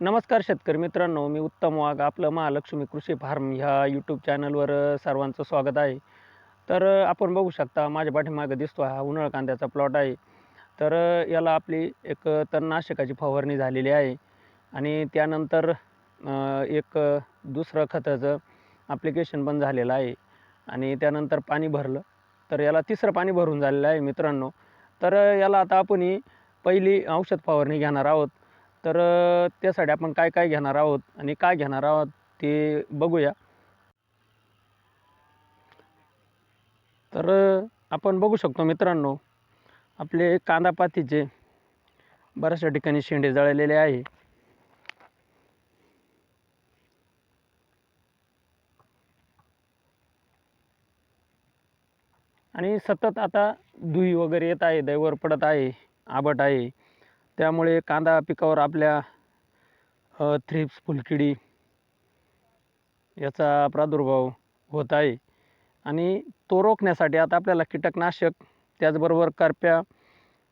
नमस्कार शेतकरी मित्रांनो मी उत्तम वाघ आपलं महालक्ष्मी कृषी फार्म ह्या यूट्यूब चॅनलवर सर्वांचं स्वागत आहे. तर आपण बघू शकता माझ्या पाठीमागं दिसतो हा उन्हाळ कांद्याचा प्लॉट आहे. तर याला आपली एक तणनाशकाची फवारणी झालेली आहे. आणि त्यानंतर एक दुसरं खताचं ॲप्लिकेशन पण झालेलं आहे. आणि त्यानंतर पाणी भरलं. तर याला तिसरं पाणी भरून झालेलं आहे मित्रांनो. तर याला आता आपण पहिली औषध फवारणी घेणार आहोत. तर त्यासाठी आपण काय काय घेणार आहोत आणि काय घेणार आहोत ते बघूया. तर आपण बघू शकतो मित्रांनो आपले कांदापातीचे बऱ्याचशा ठिकाणी शेंडे जळलेले आहे. आणि सतत आता धुई वगैरे येत आहे दैवर पडत आहे आबट आहे. त्यामुळे कांदा पिकावर आपल्या थ्रिप्स फुलकिडी याचा प्रादुर्भाव होत आहे. आणि तो रोखण्यासाठी आता आपल्याला कीटकनाशक त्याचबरोबर करप्या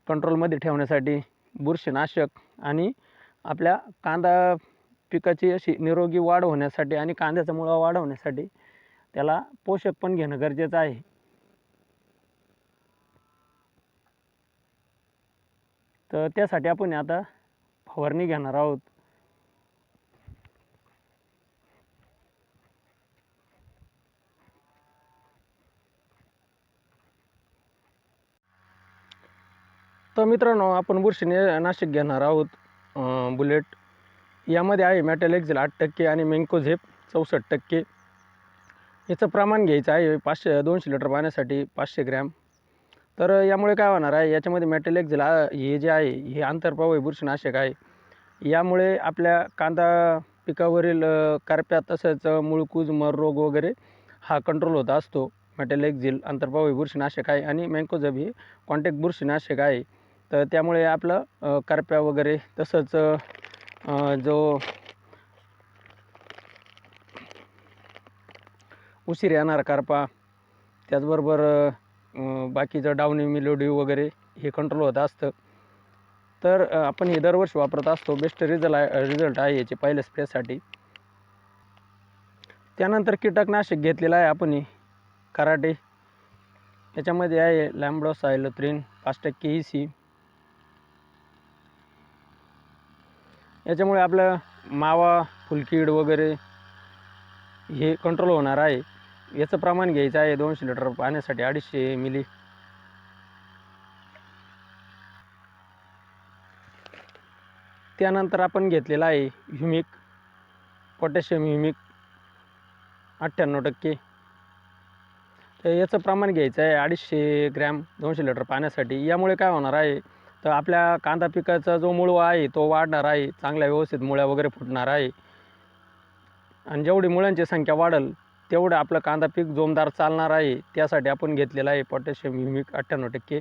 कंट्रोलमध्ये ठेवण्यासाठी बुरशीनाशक आणि आपल्या कांदा पिकाची अशी निरोगी वाढ होण्यासाठी आणि कांद्याचा मुळा वाढवण्यासाठी त्याला पोषक पण घेणं गरजेचं आहे. तर त्यासाठी आपण आता फवारणी घेणार आहोत. तर मित्रांनो आपण बुरशीने नाशिक घेणार आहोत बुलेट. यामध्ये आहे मॅटेल एक्झेल आठ टक्के आणि मेंकोझेप चौसष्ट टक्के. याचं प्रमाण घ्यायचं आहे पाचशे दोनशे लिटर पाण्यासाठी पाचशे ग्रॅम. तर यामुळे काय होणार आहे? याच्यामध्ये मॅटेल एक्झेल हे जे आहे हे आंतरप्रवाही बुरशीनाशक आहे. यामुळे आपल्या कांदा पिकावरील कारप्या करप्या तसंच मुळकूज मर रोग वगैरे हा कंट्रोल होत असतो. मॅटेल एक्झिल आंतरप्रवाही बुरशीनाशक आहे आणि मँकोझब हे कॉन्टॅक्ट बुरशीनाशक आहे. तर त्यामुळे आपलं कारप्या करप्या वगैरे तसंच जो उशीर येणार करपा त्याचबरोबर बाकीचं डावनी मिलोड्यू वगैरे हे कंट्रोल होत असतं. तर आपण हे दरवर्षी वापरत असतो. बेस्ट रिझल्ट आहे रिझल्ट आहे याचे पहिल्या स्प्रेसाठी त्यानंतर कीटकनाशक घेतलेलं आहे आपण कराटे. याच्यामध्ये आहे लॅम्ब्डॉस सायलोथ्रिन पाच टक्के ई सी याच्यामुळे आपलं मावा फुलकीड वगैरे हे कंट्रोल होणार आहे. याचं प्रमाण घ्यायचं आहे दोनशे लिटर पाण्यासाठी अडीचशे मिली. त्यानंतर आपण घेतलेला आहे ह्युमिक पोटॅशियम ह्युमिक अठ्ठ्याण्णव टक्के. तर याचं प्रमाण घ्यायचं आहे अडीचशे ग्रॅम दोनशे लिटर पाण्यासाठी. यामुळे काय होणार आहे तर आपल्या कांदा पिकाचा जो मुळवा आहे तो वाढणार आहे चांगल्या व्यवस्थित मुळ्या वगैरे फुटणार आहे. आणि जेवढी मुळ्यांची संख्या वाढेल तेवढं आपलं कांदा पीक जोमदार चालणार आहे त्यासाठी आपण घेतलेलं आहे पोटॅशियम ह्युमिक अठ्ठ्याण्णव टक्के.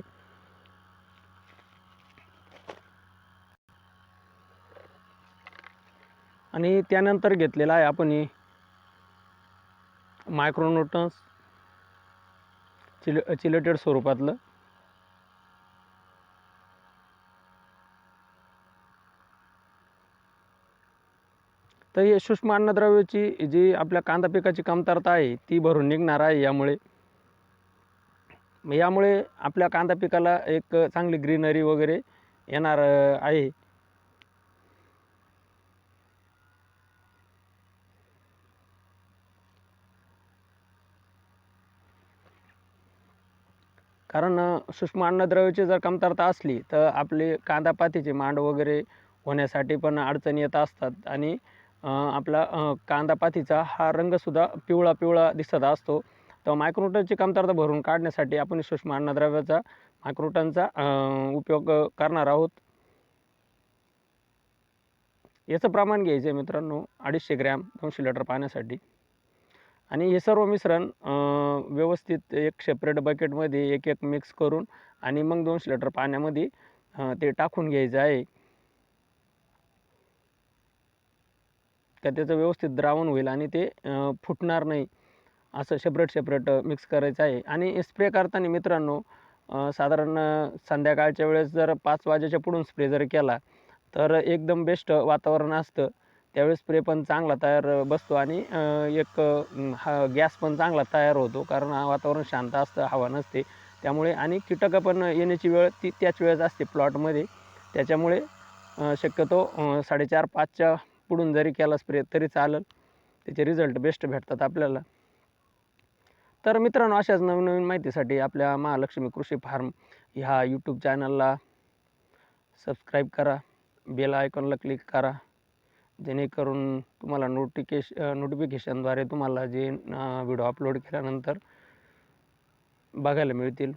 आणि त्यानंतर घेतलेलं आहे आपण ही चिल चिलेटेड स्वरूपातलं. तर हे सूक्ष्म अन्नद्रव्याची जी आपल्या कांदा पिकाची कमतरता आहे ती भरून निघणार आहे यामुळे. यामुळे आपल्या कांदा पिकाला एक चांगली ग्रीनरी वगैरे येणार आहे. कारण सूक्ष्म अन्नद्रव्याची जर कमतरता असली तर आपले कांदा पातीचे मांड वगैरे होण्यासाठी पण अडचणी येत असतात आणि आपला अ, कांदा पातीचा हा रंगसुद्धा पिवळा पिवळा दिसत असतो. तर मायक्रोटनची कमतरता भरून काढण्यासाठी आपण सूक्ष्म अन्नद्रव्याचा मायक्रोटनचा उपयोग करणार आहोत. याचं प्रमाण घ्यायचं आहे मित्रांनो अडीचशे ग्रॅम दोनशे लिटर पाण्यासाठी. आणि हे सर्व मिश्रण व्यवस्थित एक सेपरेट बकेटमध्ये एक एक मिक्स करून आणि मग दोनशे लिटर पाण्यामध्ये ते टाकून घ्यायचं आहे. का त्याचं व्यवस्थित द्रावण होईल आणि ते फुटणार नाही असं सेपरेट सेपरेट मिक्स करायचं आहे. आणि स्प्रे करताना मित्रांनो साधारण संध्याकाळच्या वेळेस जर पाच वाजेच्या पुढून स्प्रे जर केला तर एकदम बेस्ट वातावरण असतं. त्यावेळेस स्प्रे पण चांगला तयार बसतो आणि एक हा गॅस पण चांगला तयार होतो कारण हा वातावरण शांत असतं हवा नसते. त्यामुळे आणि कीटकं पण येण्याची वेळ ती त्याच वेळेस असते प्लॉटमध्ये त्याच्यामुळे शक्यतो साडेचार पाचच्या पुढून जरी केला स्प्रे तरी चालेल. त्याचे रिझल्ट बेस्ट भेटतात आपल्याला. तर मित्रांनो अशाच नवीन नवीन माहितीसाठी आपल्या महालक्ष्मी कृषी फार्म ह्या यूट्यूब चॅनलला सबस्क्राईब करा. बेल आयकॉनला क्लिक करा. जेणेकरून तुम्हाला नोटिकेश नोटिफिकेशनद्वारे तुम्हाला जे व्हिडिओ अपलोड केल्यानंतर बघायला मिळतील.